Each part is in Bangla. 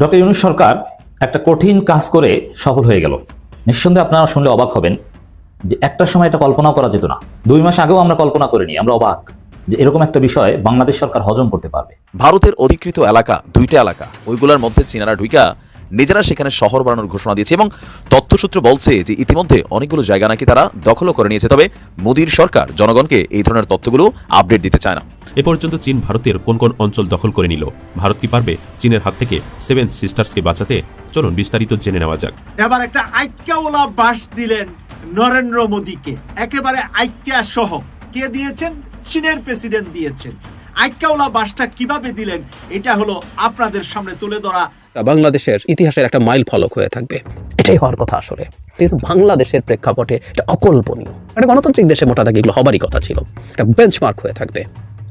ডক্টর ইউনুস সরকার একটা কঠিন কাজ করে সফল হয়ে গেল। নিঃসন্দেহে আপনারা শুনলে অবাক হবেন যে একটা সময় এটা কল্পনাও করা যেত না। দুই মাস আগেও আমরা কল্পনা করিনি, আমরা অবাক যে এরকম একটা বিষয় বাংলাদেশ সরকার হজম করতে পারবে। ভারতের অধিকৃত এলাকা, দুইটা এলাকা, ওইগুলোর মধ্যে চীনারা ঢুইকা নিজেরা সেখানে শহর বানানোর ঘোষণা দিয়েছে এবং তথ্যসূত্র বলছে যে ইতিমধ্যে অনেকগুলো জায়গা নাকি তারা দখলও করে নিয়েছে। তবে মোদীর সরকার জনগণকে এই ধরনের তথ্যগুলো আপডেট দিতে চায় না। এ পর্যন্ত চীন ভারতের কোন কোন অঞ্চল দখল করে নিল? ভারত কি পারবে চীনের হাত থেকে সেভেন সিস্টার্সকে বাঁচাতে? চলুন বিস্তারিত জেনে নেওয়া যাক। এবার একটা আইক্যাওয়ালা বাস দিলেন নরেন্দ্র মোদীকে। একেবারে আইক্যা সহ কে দিয়েছেন? চীনের প্রেসিডেন্ট দিয়েছেন। আইক্যাওয়ালা বাসটা কীভাবে দিলেন? এটা হলো আপনাদের সামনে তুলে ধরা। বাংলাদেশের ইতিহাসের একটা মাইল ফলক হয়ে থাকবে। এটাই হওয়ার কথা আসলে। কিন্তু বাংলাদেশের প্রেক্ষাপটে এটা অকল্পনীয়। একটা গণতান্ত্রিক দেশে মোটা দাগে এগুলো হবারই কথা ছিল। একটা বেঞ্চমার্ক হয়ে থাকবে।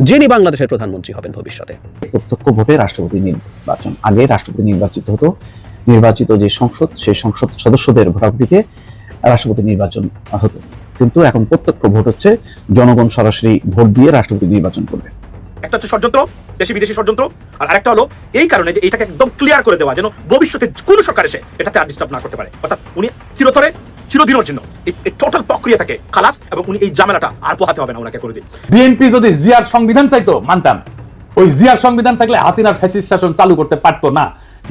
যিনি বাংলাদেশের প্রধানমন্ত্রী হবেন ভবিষ্যতে। প্রত্যক্ষ ভোটে রাষ্ট্রপতি নির্বাচন আগে রাষ্ট্রপতি নির্বাচিত হতো। নির্বাচিত যে সংসদ, সেই সংসদ সদস্যদের ভোটাভুটিতে রাষ্ট্রপতি নির্বাচন হতো। কিন্তু এখন প্রত্যক্ষ ভোট হচ্ছে, জনগণ সরাসরি ভোট দিয়ে রাষ্ট্রপতি নির্বাচন করবে। একটা হচ্ছে ষড়যন্ত্র, দেশি বিদেশি ষড়যন্ত্র, আর আরেকটা হলো এই কারণে যে এটাকে একদম ক্লিয়ার করে দেওয়া, যেন ভবিষ্যতে কোন সরকার এসে এটাতে আর ডিস্টার্ব না করতে পারে। অর্থাৎ উনি চিরতরে, চিরদিনের জন্য এই টোটাল প্রক্রিয়া থেকে খালাস এবং উনি এই আর পোহাতে হবে না ওনাকে কোনোদিন। বিএনপি যদি জিয়ার সংবিধান চাইতো, মানতাম। ওই জিয়ার সংবিধান থাকলে হাসিনার শাসন চালু করতে পারতো না।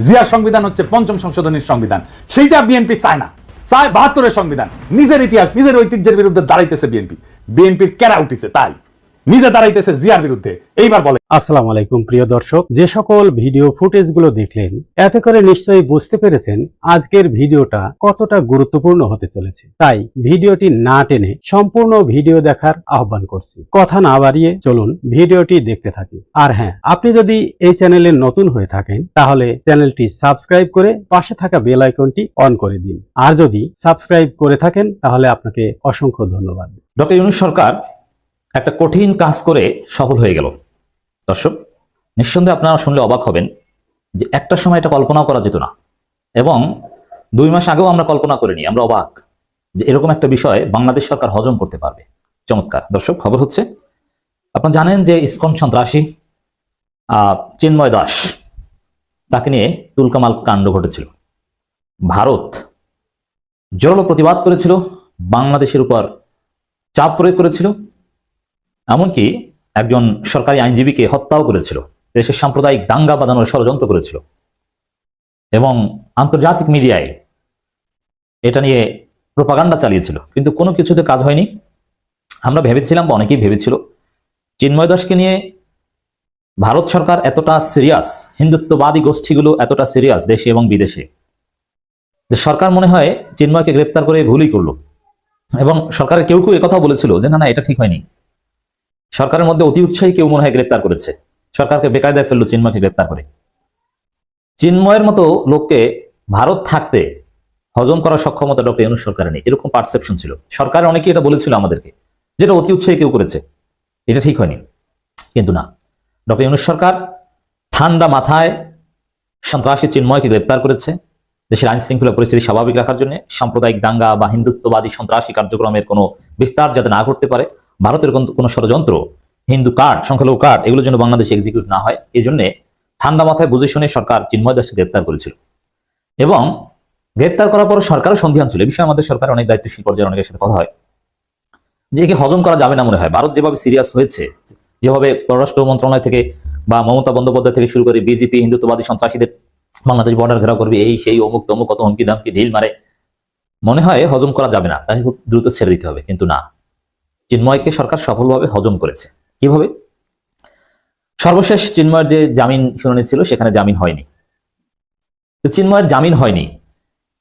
জিয়ার সংবিধান হচ্ছে পঞ্চম সংশোধনীর সংবিধান। সেইটা বিএনপি চায় না। চায় বাহাত্তরের সংবিধান। নিজের ইতিহাস, নিজের ঐতিহ্যের বিরুদ্ধে দাঁড়াইতেছে বিএনপি। বিএনপির কেরা উঠিছে তাই। নিজে দাঁড়াইতেছে জিয়ার বিরুদ্ধে। এইবার বলে। আসসালামু আলাইকুম প্রিয় দর্শক। যে সকল ভিডিও ফুটেজগুলো দেখলেন এতে করে নিশ্চয়ই বুঝতে পেরেছেন আজকের ভিডিওটা কতটা গুরুত্বপূর্ণ হতে চলেছে। তাই ভিডিওটি না টেনে সম্পূর্ণ ভিডিও দেখার আহ্বান করছি। কথা না বাড়িয়ে চলুন ভিডিওটি দেখতে থাকি। আর হ্যাঁ আপনি যদি এই চ্যানেলে নতুন হয়ে থাকেন তাহলে চ্যানেলটি সাবস্ক্রাইব করে পাশে থাকা বেল আইকনটি অন করে দিন। আর যদি সাবস্ক্রাইব করে থাকেন তাহলে আপনাকে অসংখ্য ধন্যবাদ। ডক্টর ইউনুস সরকার একটা কঠিন কাজ করে সফল হয়ে গেল। দর্শক, নিঃসন্দেহে আপনারা শুনলে অবাক হবেন যে একটা সময় এটা কল্পনাও করা যেত না এবং দুই মাস আগেও আমরা কল্পনা করিনি, আমরা অবাক যে এরকম একটা বিষয় বাংলাদেশ সরকার হজম করতে পারবে। চমৎকার। দর্শক, খবর হচ্ছে, আপনারা জানেন যে ইসকন সন্ত্রাসী চিন্ময় দাস, তাকে নিয়ে তুলকামাল কাণ্ড ঘটেছিল। ভারত জোরালো প্রতিবাদ করেছিল, বাংলাদেশের উপর চাপ প্রয়োগ করেছিল এমনকি একজন সরকারি আইনজীবীকে হত্যাও করেছিল। দেশের সাম্প্রদায়িক দাঙ্গা বাঁধানোর ষড়যন্ত্র করেছিল। এবং আন্তর্জাতিক মিডিয়ায় এটা নিয়ে প্রপাগান্ডা চালিয়েছিল। কিন্তু কোনো কিছুতে কাজ হয়নি। আমরা ভেবেছিলাম বা অনেকেই ভেবেছিল, চিন্ময় দাসকে নিয়ে ভারত সরকার এতটা সিরিয়াস হিন্দুত্ববাদী গোষ্ঠীগুলো এতটা সিরিয়াস দেশে এবং বিদেশে সরকার মনে হয় চিন্ময়কে গ্রেপ্তার করে ভুলই করল। এবং সরকারের কেউ কেউ একথাও বলেছিল যে, না না, এটা ঠিক হয়নি। সরকারের মধ্যে অতি উৎসাহী কেউ মনে হয় গ্রেপ্তার করেছে। সরকারকে বেকায়দায় ফেলল চিন্ময়কে গ্রেপ্তার করে। চিন্ময়ের মতো লোককে ভারত থাকতে হজম করার সক্ষমতা ডক্টর ইউনুস সরকারের নেই। এরকম পারসেপশন ছিল। সরকার অনেকে এটা বলেছিল আমাদেরকে, যেটা অতি উৎসাহী কেউ করেছে। এটা ঠিক হয়নি। কিন্তু না। ডক্টর ইউনুস সরকার ঠান্ডা মাথায় সন্ত্রাসী চিন্ময়কে গ্রেপ্তার করেছে। দেশের আইন শৃঙ্খলা পরিস্থিতি স্বাভাবিক রাখার জন্য সাম্প্রদায়িক দাঙ্গা বা হিন্দুত্ববাদী সন্ত্রাসী কার্যক্রমের কোনো বিস্তার যাতে না করতে পারে ভারতের কোন- ষড়যন্ত্র, হিন্দু কার্ড, সংখ্যালঘু কার্ড এগুলোর জন্য বাংলাদেশে এক্সিকিউট না হয়, এই জন্য ঠান্ডা মাথায় বুঝে শুনে সরকার চিন্ময় দাসকে গ্রেপ্তার করেছিল। এবং গ্রেপ্তার করার পর সরকারও সন্ধিহান ছিল। এই বিষয়ে আমাদের সরকার অনেক দায়িত্বশীল পর্যায়ে অনেকের সাথে কথা হয়। যে একে হজম করা যাবে না মনে হয়। ভারত যেভাবে সিরিয়াস হয়েছে, যেভাবে পররাষ্ট্র মন্ত্রণালয় থেকে বা মমতা বন্দ্যোপাধ্যায় থেকে শুরু করে বিজেপি হিন্দুত্ববাদী সন্ত্রাসীদের বাংলাদেশ বর্ডার ঘেরাও করবে, এই, সেই, অমুক তমুক কত হুমকি দামকি ঢিল মারে, মনে হয় হজম করা যাবে না। তাকে খুব দ্রুত ছেড়ে দিতে হবে, কিন্তু না। চিন্ময়কে সরকার সফলভাবে হজম করেছে। কীভাবে? সর্বশেষ চিন্ময়ের যে জামিন শুনানি ছিল, সেখানে জামিন হয়নি। চিন্ময়ের জামিন হয়নি।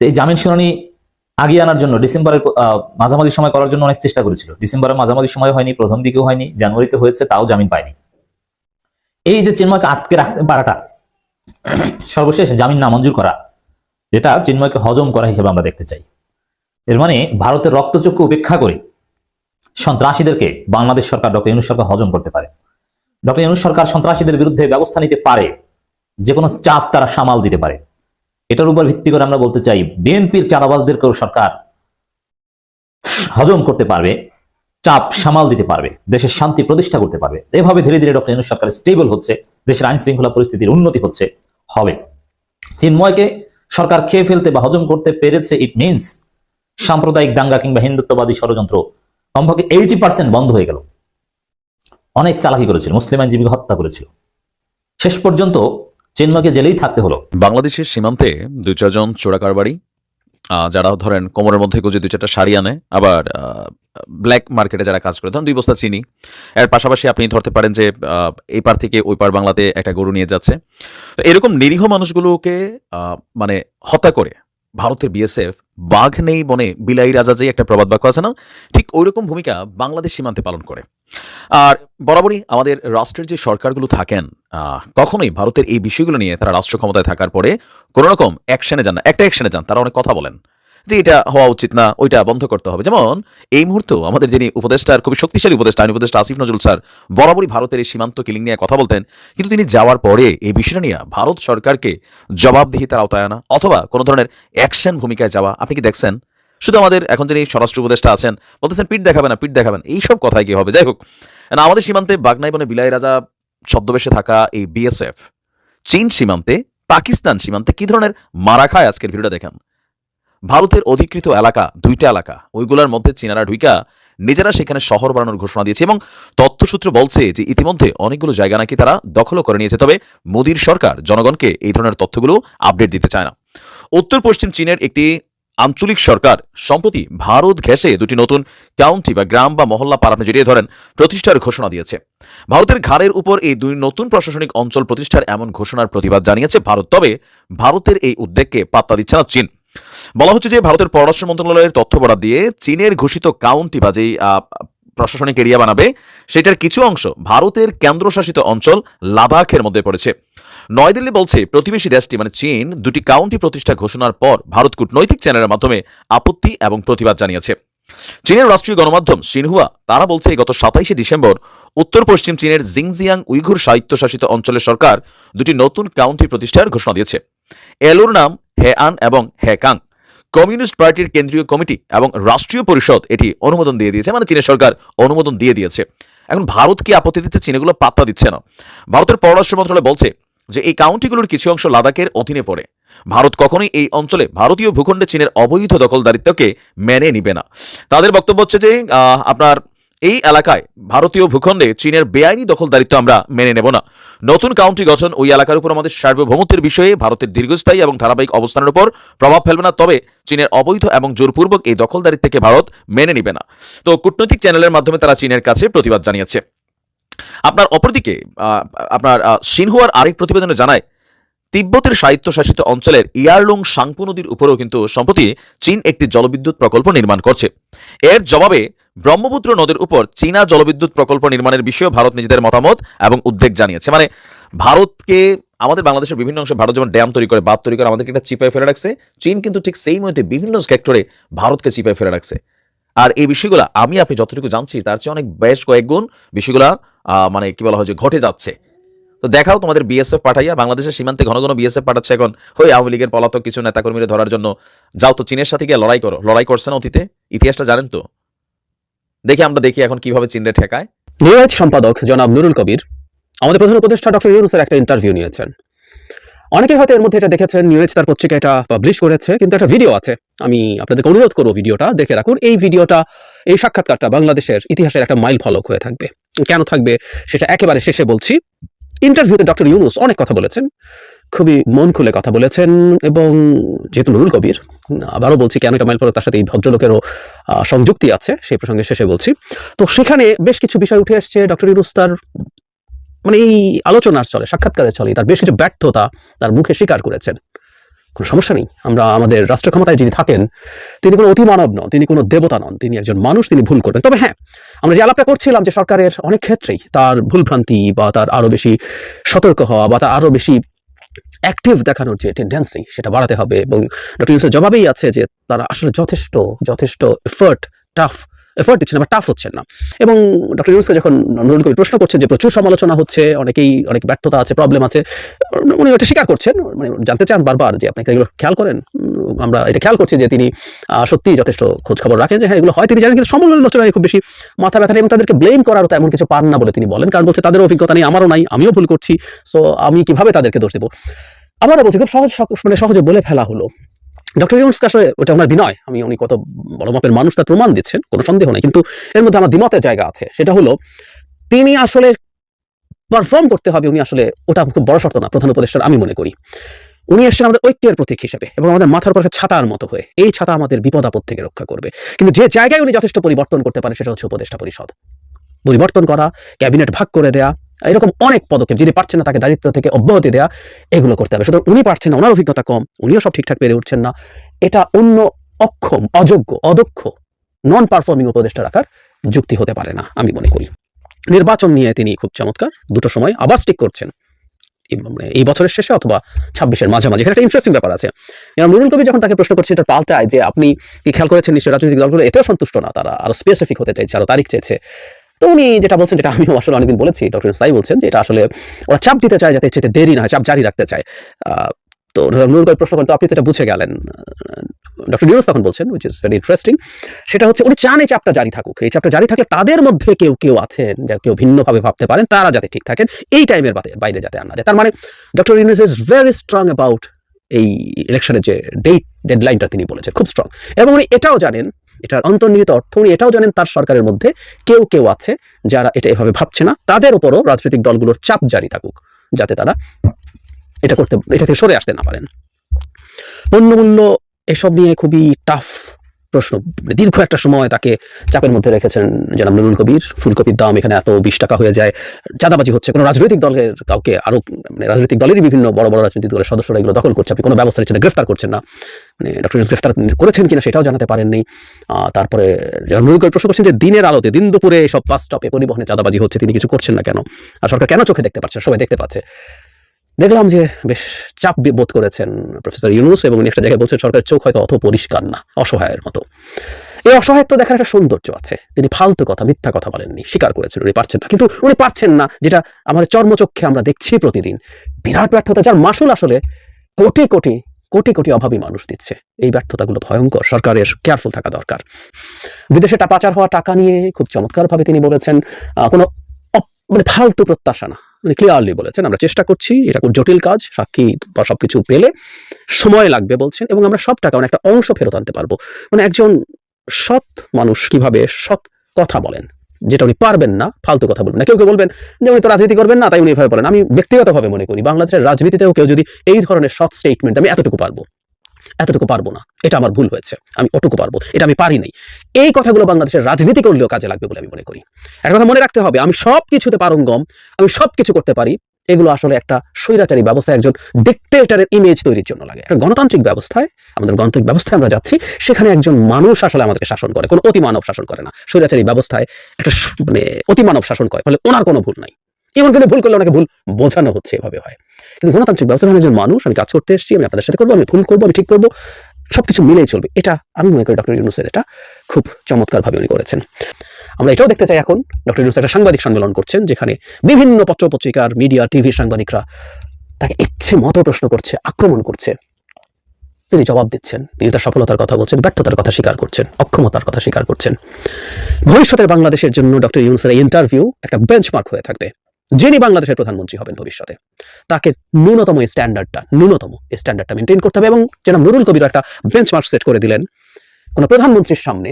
এই জামিন শুনানি আগিয়ে আনার জন্য, ডিসেম্বরের মাঝামাঝি সময় করার জন্য অনেক চেষ্টা করেছিল। ডিসেম্বরের মাঝামাঝি সময় হয়নি, প্রথম দিকেও হয়নি, জানুয়ারিতে হয়েছে, তাও জামিন পায়নি। এই যে চিন্ময়কে আটকে রাখতে পারাটা, সর্বশেষ জামিন নামঞ্জুর করা, যেটা চিন্ময়কে হজম করা হিসেবে আমরা দেখতে চাই। এর মানে ভারতের রক্তচক্ষু উপেক্ষা করে সন্ত্রাসীদেরকে বাংলাদেশ সরকার ডক্টর ইউনুস সরকার হজম করতে পারে। ডক্টর ইউনুস সরকার সন্ত্রাসীদের বিরুদ্ধে ব্যবস্থা নিতে পারে, যে কোনো চাপ তারা সামাল দিতে পারে। এটার উপর ভিত্তি করে আমরা বলতে চাই, বিএনপির চাঁদাবাজদেরকেও সরকার হজম করতে পারবে, চাপ সামাল দিতে পারবে, দেশের শান্তি প্রতিষ্ঠা করতে পারবে। এভাবে ধীরে ধীরে ডক্টর ইউনুস সরকার স্টেবল হচ্ছে, দেশের আইন শৃঙ্খলা পরিস্থিতির উন্নতি হচ্ছে, হবে। চিন্ময়কে সরকার খেয়ে ফেলতে বা হজম করতে পেরেছে ইট মিনস সাম্প্রদায়িক দাঙ্গা কিংবা হিন্দুত্ববাদী ষড়যন্ত্র কমপক্ষে এইটি পার্সেন্ট বন্ধ হয়ে গেল। অনেক চালাকি করেছিল, মুসলিম আইনজীবীকে হত্যা করেছিল। শেষ পর্যন্ত চিন্ময়কে জেলেই থাকতে হলো। বাংলাদেশের সীমান্তে দুই চারজন চোরা কারবারি যারা ধরেন কোমরের মধ্যে গুজে দুই চারটা শাড়ি আনে, আবার ব্ল্যাক মার্কেটে যারা কাজ করে, ধরেন দুই বস্তা চিনি। এর পাশাপাশি আপনি ধরতে পারেন যে এই পার থেকে ওই পার বাংলাতে একটা গরু নিয়ে যাচ্ছে। তো এরকম নিরীহ মানুষগুলোকে মানে হত্যা করে ভারতের বিএসএফ বাঘ নেই বনে বিলাই রাজা যে একটা প্রবাদ বাক্য আছে না? ঠিক ওইরকম ভূমিকা বাংলাদেশ সীমান্তে পালন করে। আর বরাবরই আমাদের রাষ্ট্রের যে সরকারগুলো থাকেন কখনোই ভারতের এই বিষয়গুলো নিয়ে তারা রাষ্ট্র ক্ষমতায় থাকার পরে কোনোরকম অ্যাকশনে যান না। একটা অ্যাকশনে যান, তারা অনেক কথা বলেন। যে এটা হওয়া উচিত না, ওইটা বন্ধ করতে হবে। যেমন, এই মুহূর্তে আমাদের যিনি উপদেষ্টার, খুবই শক্তিশালী উপদেষ্টা, আইন উপদেষ্টা আসিফ নজরুল স্যার, বরাবরই ভারতের এই সীমান্ত কিলিং নিয়ে কথা বলতেন। কিন্তু তিনি যাওয়ার পরে এই বিষয়টা নিয়ে ভারত সরকারকে জবাবদিহিতার আওতায় আনা অথবা কোনো ধরনের অ্যাকশন ভূমিকায় যাওয়া, আপনি কি দেখছেন? শুধু আমাদের এখন যিনি স্বরাষ্ট্র উপদেষ্টা আছেন, বলতেছেন পিঠ দেখাবেন না, পিঠ দেখাবেন এইসব কথায় কি হবে? যাই হোক আমাদের সীমান্তে বাগনাই বনে বিলাই রাজা ছদ্মবেশে থাকা এই বিএসএফ চীন সীমান্তে, পাকিস্তান সীমান্তে কি ধরনের মারা খায় আজকের ভিডিওটা দেখেন? ভারতের অধিকৃত এলাকা দুইটা এলাকা, ওইগুলোর মধ্যে চীনারা ঢুইকা নিজেরা সেখানে শহর বানানোর ঘোষণা দিয়েছে এবং তথ্যসূত্র বলছে যে ইতিমধ্যে অনেকগুলো জায়গা নাকি তারা দখলও করে নিয়েছে। তবে মোদীর সরকার জনগণকে এই ধরনের তথ্যগুলো আপডেট দিতে চায় না। উত্তর পশ্চিম চীনের একটি আঞ্চলিক সরকার সম্প্রতি ভারত ঘেঁষে দুটি নতুন কাউন্টি বা গ্রাম বা মহল্লা পার আপনি জড়িয়ে ধরেন প্রতিষ্ঠার ঘোষণা দিয়েছে। ভারতের ঘাড়ের উপর এই দুই নতুন প্রশাসনিক অঞ্চল প্রতিষ্ঠার এমন ঘোষণার প্রতিবাদ জানিয়েছে ভারত। তবে ভারতের এই উদ্যোগকে পাত্তা দিচ্ছে না চীন। বলা হচ্ছে যে ভারতের পররাষ্ট্র মন্ত্রণালয়ের তথ্য বরাদ দিয়ে চীনের ঘোষিত কাউন্টি বা যেই প্রশাসনিক এরিয়া বানাবে, সেটার কিছু অংশ ভারতের কেন্দ্রশাসিত অঞ্চল লাদাখের মধ্যে পড়েছে। নয়াদিল্লি বলছে, প্রতিবেশী দেশটি মানে চীন, দুটি কাউন্টি প্রতিষ্ঠা ঘোষণার পর ভারত কূটনৈতিক চ্যানেলের মাধ্যমে আপত্তি এবং প্রতিবাদ জানিয়েছে। চীনের রাষ্ট্রীয় গণমাধ্যম সিনহুয়া, তারা বলছে, গত সাতাইশে ডিসেম্বর উত্তর পশ্চিম চীনের জিংজিয়াং উইঘুর স্বায়ত্তশাসিত অঞ্চলের সরকার দুটি নতুন কাউন্টি প্রতিষ্ঠার ঘোষণা দিয়েছে। এলোর নাম হেআন এবং হেকাং কমিউনিস্ট পার্টির কেন্দ্রীয় কমিটি এবং রাষ্ট্রীয় পরিষদ এটি অনুমোদন দিয়ে দিয়েছে মানে চীনের সরকার অনুমোদন দিয়ে দিয়েছে। এখন ভারত কি আপত্তি দিচ্ছে? চীন এগুলো পাত্তা দিচ্ছে না। ভারতের পররাষ্ট্র মন্ত্রণালয় বলছে যে এই কাউন্টিগুলোর কিছু অংশ লাদাখের অধীনে পড়ে। ভারত কখনোই এই অঞ্চলে ভারতীয় ভূখণ্ডে চীনের অবৈধ দখলদারিত্বকে মেনে নিবে না। তাদের বক্তব্য হচ্ছে যে আপনার এই এলাকায় ভারতীয় ভূখণ্ডে চীনের বেআইনি দখলদারিত্ব আমরা মেনে নেব না। নতুন কাউন্টি গঠন ওই এলাকার উপর আমাদের সার্বভৌমত্বের বিষয়ে ভারতের দীর্ঘস্থায়ী এবং ধারাবাহিক অবস্থানের উপর প্রভাব ফেলবে না, তবে চীনের অবৈধ এবং জোরপূর্বক এই দখলদারিত্বকে ভারত মেনে নিবে না। তো কূটনৈতিক চ্যানেলের মাধ্যমে তারা চীনের কাছে প্রতিবাদ জানিয়েছে। আপনার অপরদিকে আপনার সিনহুয়ার আরেক প্রতিবেদনে জানায় তিব্বতের স্বায়ত্তশাসিত অঞ্চলের ইয়ারলুং সাংপু নদীর উপরেও কিন্তু সম্প্রতি চীন একটি জলবিদ্যুৎ প্রকল্প নির্মাণ করছে। এর জবাবে ব্রহ্মপুত্র নদীর উপর চীনা জলবিদ্যুৎ প্রকল্প নির্মাণের বিষয়ে ভারত নিজেদের মতামত এবং উদ্বেগ জানিয়েছে। মানে ভারতকে আমাদের বাংলাদেশের বিভিন্ন অংশে ভারত যেমন ড্যাম তৈরি করে, বাঁধ তৈরি করে, আমাদেরকে একটা চিপায় ফেলে রাখছে, চীন কিন্তু ঠিক সেই মধ্যে বিভিন্ন সেক্টরে ভারতকে চিপায় ফেলে রাখছে। আর এই বিষয়গুলো আমি আপনি যতটুকু জানছি, তার চেয়ে অনেক বেশ কয়েক গুণ বিষয়গুলা মানে কি বলা হয় যে ঘটে যাচ্ছে। তো দেখাও তোমাদের বিএসএফ পাঠাইয়া বাংলাদেশের সীমান্তে ঘন ঘন বিএসএফ পাঠাচ্ছে এখন। ওই আওয়ামী লীগের পলাতক কিছু নেতাকর্মীরা ধরার জন্য। যাও তো চীনের সাথে গিয়ে লড়াই করো। লড়াই করছে না অতীতে? ইতিহাসটা জানেন তো? দেখি আমরা দেখি এখন কীভাবে চীনরে ঠেকায়। নিউজ সম্পাদক জনাব নুরুল কবির, আমাদের প্রধান উপদেষ্টা ডক্টর ইউনুসের একটা ইন্টারভিউ নিয়েছেন। অনেকে হয়তো এর মধ্যে এটা দেখেছেন, নিউজ তার পত্রিকা এটা পাবলিশ করেছে, কিন্তু একটা ভিডিও আছে। আমি আপনাদেরকে অনুরোধ করব ভিডিওটা দেখে রাখুন। এই ভিডিওটা, এই সাক্ষাৎকারটা বাংলাদেশের ইতিহাসের একটা মাইল ফলক হয়ে থাকবে। কেন থাকবে, সেটা একেবারে শেষে বলছি। ইন্টারভিউতে ডক্টর ইউনুস অনেক কথা বলেছেন, খুবই মন খুলে কথা বলেছেন এবং যেহেতু নুরুল কবির, আবারও বলছি কেন কামাইল পর তার সাথে এই ভদ্রলোকেরও সংযুক্তি আছে সেই প্রসঙ্গে শেষে বলছি। তো সেখানে বেশ কিছু বিষয় উঠে আসছে ডক্টর ইউনুস তার মানে এই আলোচনার চলে, সাক্ষাৎকারের চলে, তার বেশ কিছু ব্যর্থতা তার মুখে স্বীকার করেছেন। কোনো সমস্যা নেই। আমরা আমাদের রাষ্ট্র ক্ষমতায় যিনি থাকেন, তিনি কোনো অতিমানব নন, তিনি কোনো দেবতা নন, তিনি একজন মানুষ, তিনি ভুল করবেন। তবে হ্যাঁ আমরা যে আলাপটা করছিলাম যে সরকারের অনেক ক্ষেত্রেই তার ভুলভ্রান্তি বা তার আরও বেশি সতর্ক হওয়া বা তার আরও বেশি অ্যাক্টিভ দেখানোর যে টেন্ডেন্সি সেটা বাড়াতে হবে এবং ডক্টর ইউসের জবাবেই আছে যে তারা আসলে যথেষ্ট যথেষ্ট এফার্ট টাফ এফার্ট দিচ্ছেন বা টাফ হচ্ছেন না। এবং ডক্টর ইউনুসকে যখন নুরুল কবির প্রশ্ন করছেন যে প্রচুর সমালোচনা হচ্ছে, অনেকেই অনেক ব্যর্থতা আছে প্রবলেম আছে, উনি ওটা স্বীকার করছেন মানে জানতে চান বারবার যে আপনি কি এগুলো খেয়াল করেন? আমরা এটা খেয়াল করছি যে তিনি সত্যিই যথেষ্ট খোঁজ খবর রাখেন যে হ্যাঁ এগুলো হয়। তিনি জানেন কিন্তু সমালোচনায় খুব বেশি মাথা ব্যথা এবং তাদেরকে ব্লেম করারও তেমন কিছু পান না বলে তিনি বলেন। কারণ বলছে, তাদের অভিজ্ঞতা নেই, আমারও নাই, আমিও ভুল করছি সো আমি কীভাবে তাদেরকে দোষ দেবো? আবারও বলছি, খুব সহজ মানে সহজে বলে ফেলা হলো। ডক্টর ইউনুসকে আসলে ওটা ওনার বিনয়। আমি, উনি কত বড় মাপের মানুষ, তার প্রমাণ দিচ্ছেন, কোনো সন্দেহ নেই। কিন্তু এর মধ্যে আমার দ্বিমতের জায়গা আছে। সেটা হলো, তিনি আসলে পারফর্ম করতে হবে, উনি আসলে ওটা খুব বড় শর্ত না, প্রধান উপদেষ্টার, আমি মনে করি। উনি এসেছেন আমাদের ঐক্যের প্রতীক হিসেবে এবং আমাদের মাথার উপর ছাতার মতো হয়ে, এই ছাতা আমাদের বিপদ আপদ থেকে রক্ষা করবে। কিন্তু যে জায়গায় উনি যথেষ্ট পরিবর্তন করতে পারেন, সেটা হচ্ছে উপদেষ্টা পরিষদ। পরিবর্তন করা, ক্যাবিনেট ভাগ করে দেয়া এরকম অনেক পদক্ষেপ, যিনি পারছেন না তাকে দায়িত্ব থেকে অব্যাহতি দেয়া, এগুলো করতে হবে। সুতরাং উনি পারছেন না, ওনার অভিজ্ঞতা কম, উনিও সব ঠিকঠাক পেরে উঠছেন না। এটা অন্য অক্ষম, অযোগ্য, অদক্ষ নন পারফর্মিং উপদেষ্টা রাখার যুক্তি হতে পারে না, আমি মনে করি। নির্বাচন নিয়ে তিনি খুব চমৎকার, দুটো সময় আবার স্টিক করছেন। এই- মানে বছরের শেষে অথবা ছাব্বিশের মাঝামাঝি একটা ইন্টারেস্টিং ব্যাপার আছে। এবার নুরুল কবি যখন তাকে প্রশ্ন করছে এটা পাল্টায় যে আপনি কি খেয়াল করেছেন নিশ্চয়ই রাজনৈতিক দলগুলো, এতেও সন্তুষ্ট না তারা, আরও স্পেসিফিক হতে চাইছে, আরও তারিখ চেয়েছে। তো উনি যেটা বলছেন, যেটা আমিও আসলে অনেকদিন বলেছি, ডক্টর সাই বলছেন যে এটা আসলে ওরা চাপ দিতে চায় যাতে চেতে দেরি না হয়, চাপ জারি রাখতে চায়। তো নুরুল প্রশ্ন করেন, তো আপনি তো এটা বুঝে গেলেন। ডক্টর ইউনুস তখন বলছেন উইচ ইজ ভেরি ইন্টারেস্টিং সেটা হচ্ছে উনি চান এই চাপটা জারি থাকুক। এই চাপটা জারি থাকলে তাদের মধ্যে কেউ কেউ আছেন, যা কেউ ভিন্নভাবে ভাবতে পারেন, তারা যাতে ঠিক থাকেন, এই টাইমের বাইরে যাতে আনা যায়। তার মানে doctor Yunus is very strong about এই ইলেকশনের যে ডেট ডেডলাইনটা তিনি বলেছেন, খুব স্ট্রং এবং উনি এটাও জানেন এটার অন্তর্নিহিত অর্থ, উনি এটাও জানেন তার সরকারের মধ্যে কেউ কেউ আছে যারা এটা এভাবে ভাবছে না। তাদের উপরও রাজনৈতিক দলগুলোর চাপ জারি থাকুক, যাতে তারা এটা করতে, এটা থেকে সরে আসতে না পারেন। পণ্যমূল্য এসব নিয়ে খুবই টাফ প্রশ্ন। মানে দীর্ঘ একটা সময় তাকে চাপের মধ্যে রেখেছেন জনাব নুরুল কবির। ফুলকপির দাম এখানে এত বিশ টাকা হয়ে যায়। চাঁদাবাজি হচ্ছে। কোনো রাজনৈতিক দলের কাউকে আরও মানে রাজনৈতিক দলেরই বিভিন্ন বড় বড় রাজনৈতিক দলের সদস্যরা এগুলো দখল করছে। আপনি কোনো ব্যবস্থা নিচ্ছেন গ্রেফতার করছেন না। মানে ডক্টর গ্রেফতার করেছেন কিনা সেটাও জানাতে পারেননি। তারপরে জনাব নুরুল কবির প্রশ্ন করছেন যে দিনের আলোতে দিন দুপুরে সব বাস স্টপে পরিবহনে চাঁদাবাজি হচ্ছে, তিনি কিছু করছেন না কেন? আর সরকার কেন চোখে দেখতে পাচ্ছে সবাই দেখতে পাচ্ছে। দেখলাম যে বেশ চাপ বোধ করেছেন প্রফেসর ইউনুস এবং একটা জায়গায় বলছেন, সরকারের চোখ হয়তো অত পরিষ্কার না, অসহায়ের মতো। এই অসহায়ত্ব দেখার একটা সৌন্দর্য আছে। তিনি ফালতু কথা, মিথ্যা কথা বলেননি, স্বীকার করেছেন উনি পারছেন না। কিন্তু উনি পারছেন না, যেটা আমাদের চর্মচক্ষে আমরা দেখছি প্রতিদিন। বিরাট ব্যর্থতা যার মাসুল আসলে কোটি কোটি কোটি কোটি অভাবী মানুষ দিচ্ছে। এই ব্যর্থতাগুলো ভয়ঙ্কর, সরকারের কেয়ারফুল থাকা দরকার। বিদেশে পাচার হওয়া টাকা নিয়ে খুব চমৎকারভাবে তিনি বলেছেন কোনো মানে ফালতু প্রত্যাশা না। উনি ক্লিয়ারলি বলেছেন, আমরা চেষ্টা করছি, এটা খুব জটিল কাজ, সাক্ষী বা সবকিছু পেলে সময় লাগবে বলছেন, এবং আমরা সব টাকা মানে একটা অংশ ফেরত আনতে পারব। মানে একজন সৎ মানুষ কীভাবে সৎ কথা বলেন, যেটা উনি পারবেন না, ফালতু কথা বলবেন না। কেউ কেউ বলবেন যে উনি তো রাজনীতি করবেন না, তাই উনি এভাবে বলেন। আমি ব্যক্তিগতভাবে মনে করি, বাংলাদেশের রাজনীতিতেও কেউ যদি এই ধরনের সৎ স্টেটমেন্ট আমি এতটুকু পারব। এতটুকু পারব না। এটা আমার ভুল হয়েছে। আমি ওটুকু পারব। এটা আমি পারি নাই। এই কথাগুলো বাংলাদেশের রাজনীতি করলেও কাজে লাগবে বলে আমি মনে করি। একটা কথা মনে রাখতে হবে, আমি সব কিছুতে পারঙ্গম, আমি সব কিছু করতে পারি। এগুলো আসলে একটা স্বৈরাচারী ব্যবস্থায় একজন ডিকটেটরের ইমেজ তৈরির জন্য লাগে। একটা গণতান্ত্রিক ব্যবস্থায়, আমাদের গণতান্ত্রিক ব্যবস্থায় আমরা যাচ্ছি, সেখানে একজন মানুষ আসলে আমাদেরকে শাসন করে। কোনো অতিমানব শাসন করে না। স্বৈরাচারী ব্যবস্থায় একটা মানে অতিমানব শাসন করে। ফলে ওনার কোনো ভুল নাই। এমন কিন্তু ভুল করলে ওনাকে ভুল বোঝানো হচ্ছে এভাবে হয়? কিন্তু গণতান্ত্রিক ব্যবস্থায় আমি একজন মানুষ, আমি কাজ করতে এসেছি, আমি আপনাদের সাথে করব, আমি ভুল করব, আমি ঠিক করব, সবকিছু মিলেই চলবে। এটা আমি মনে করি ডক্টর ইউনুসের এটা খুব চমৎকারভাবে উনি করেছেন। আমরা এটাও দেখতে চাই এখন, ডক্টর ইউনুস একটা সাংবাদিক সম্মেলন করছেন, যেখানে বিভিন্ন পত্রপত্রিকার, মিডিয়া টিভির সাংবাদিকরা তাকে ইচ্ছে মতো প্রশ্ন করছে, আক্রমণ করছে। তিনি জবাব দিচ্ছেন। তিনি তার সফলতার কথা বলছেন, ব্যর্থতার কথা স্বীকার করছেন, অক্ষমতার কথা স্বীকার করছেন। ভবিষ্যতের বাংলাদেশের জন্য ডক্টর ইউনুসের ইন্টারভিউ একটা বেঞ্চমার্ক হয়ে থাকবে। যিনি বাংলাদেশের প্রধানমন্ত্রী হবেন ভবিষ্যতে, তাকে ন্যূনতম স্ট্যান্ডার্ডটা ন্যূনতম স্ট্যান্ডার্ডটা মেনটেন করতে হবে এবং যেন নুরুল কবির একটা বেঞ্চমার্ক সেট করে দিলেন, কোনো প্রধানমন্ত্রীর সামনে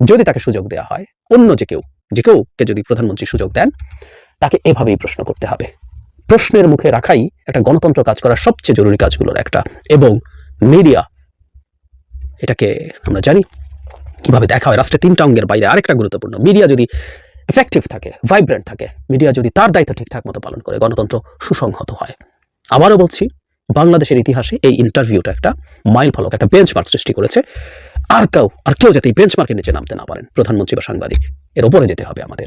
যদি তাকে সুযোগ দেওয়া হয়, অন্য যে কেউ, যে কেউকে যদি প্রধানমন্ত্রী সুযোগ দেন, তাকে এভাবেই প্রশ্ন করতে হবে। প্রশ্নের মুখে রাখাই একটা গণতন্ত্র কাজ করার সবচেয়ে জরুরি কাজগুলোর একটা এবং মিডিয়া এটাকে আমরা জানি, কীভাবে দেখা হয়, রাষ্ট্রের তিনটা অঙ্গের বাইরে আরেকটা গুরুত্বপূর্ণ। মিডিয়া যদি এফেক্টিভ থাকে ভাইব্রেন্ট থাকে। মিডিয়া যদি তার দায়িত্ব ঠিকঠাক মতো পালন করে, গণতন্ত্র সুসংহত হয়। আবারও বলছি, বাংলাদেশের ইতিহাসে এই ইন্টারভিউটা একটা মাইল ফলক একটা বেঞ্চমার্ক সৃষ্টি করেছে। আর কেউ আর কেউ যাতে এই বেঞ্চমার্কের নিচে নামতে না পারেন, প্রধানমন্ত্রী বা সাংবাদিক, এর ওপরে যেতে হবে আমাদের।